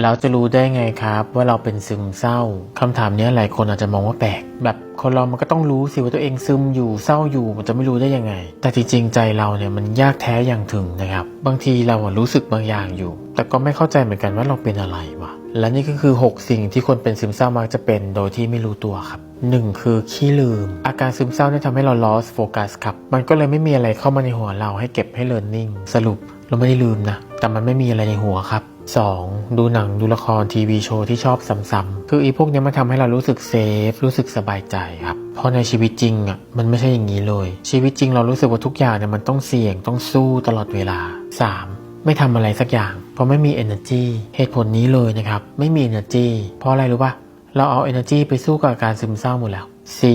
แล้วจะรู้ได้ไงครับว่าเราเป็นซึมเศร้าคำถามนี้หลายคนอาจจะมองว่าแปลก แบบคนเรามันก็ต้องรู้สิว่าตัวเองซึมอยู่เศร้าอยู่มันจะไม่รู้ได้ยังไง แต่จริงๆใจเราเนี่ยมันยากแท้อย่างถึงนะครับ บางทีเรารู้สึกบางอย่างอยู่ แต่ก็ไม่เข้าใจเหมือนกันว่าเราเป็นอะไรวะและนี่ก็คือ 6 สิ่งที่คนเป็นซึมเศร้ามักจะเป็นโดยที่ไม่รู้ตัวครับ 1 คือขี้ลืม อาการซึมเศร้าเนี่ยทำให้เรา lost focus ครับ มันก็เลยไม่มีอะไรเข้ามาในหัวเราให้เก็บให้ learning สรุปเราไม่ได้ลืมนะแต่มันไม่มีอะไรในหัวครับ 2. ดูหนังดูละครทีวีโชว์ที่ชอบซ้ำๆคืออีพวกนี้มันทำให้เรารู้สึกเซฟรู้สึกสบายใจครับเพราะในชีวิตจริงอะมันไม่ใช่อย่างนี้เลย ชีวิตจริงเรารู้สึกว่าทุกอย่างเนี่ยมันต้องเสี่ยงต้องสู้ตลอดเวลา 3. ไม่ทำอะไรสักอย่างเพราะไม่มี energy เหตุผลนี้เลยนะครับไม่มี energy เพราะอะไรรู้ปะเราเอา energy ไปสู้กับการซึมเศร้าหมดแล้ว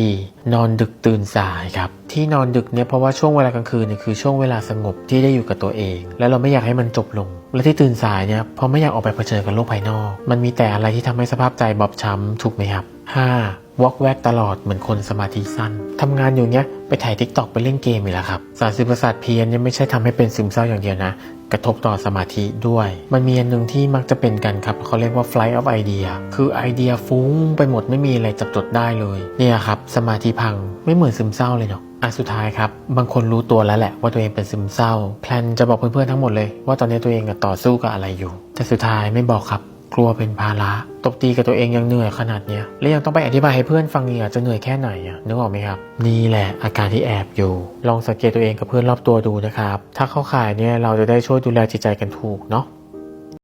4. นอนดึกตื่นสายครับ ที่นอนดึกเนี่ยเพราะว่าช่วงเวลากลางคืนเนี่ยคือช่วงเวลาสงบที่ได้อยู่กับตัวเอง แล้วเราไม่อยากให้มันจบลง และที่ตื่นสายเนี่ยเพราะไม่อยากออกไปเผชิญกับโลกภายนอก มันมีแต่อะไรที่ทำให้สภาพใจบอบช้ำถูกไหมครับ 5. วอกแวกตลอดเหมือนคนสมาธิสั้นทำงานอยู่เนี้ยไปถ่ายทิกตอกไปเล่นเกมอีกแล้วครับสารสื่อประสาทเพี้ยนยังไม่ใช่ทำให้เป็นซึมเศร้าอย่างเดียวนะ กระทบต่อสมาธิด้วย มันมีอันหนึ่งที่มักจะเป็นกันครับเขาเรียกว่า flight of idea คือไอเดียฟุ้งไปหมดไม่มีอะไรจับจดได้เลย เนี่ยครับ สมาธิพังไม่เหมือนซึมเศร้าเลยเนาะอะสุดท้ายครับ บางคนรู้ตัวแล้วแหละว่าตัวเองเป็นซึมเศร้า แพลนจะบอกเพื่อนๆทั้งหมดเลย ว่าตอนนี้ตัวเองต่อสู้กับอะไรอยู่ แต่สุดท้ายไม่บอกครับ กลัวเป็นภาระตบตีกับตัวเองยังเหนื่อยขนาดเนี้ยและยังต้องไปอธิบายให้เพื่อนฟังอีกจะเหนื่อยแค่ไหนอะนึกออกไหมครับ นี่แหละอาการที่แอบอยู่ ลองสังเกตตัวเองกับเพื่อนรอบตัวดูนะครับ ถ้าเข้าข่ายเนี่ยเราจะได้ช่วยดูแลจิตใจกันถูกเนาะ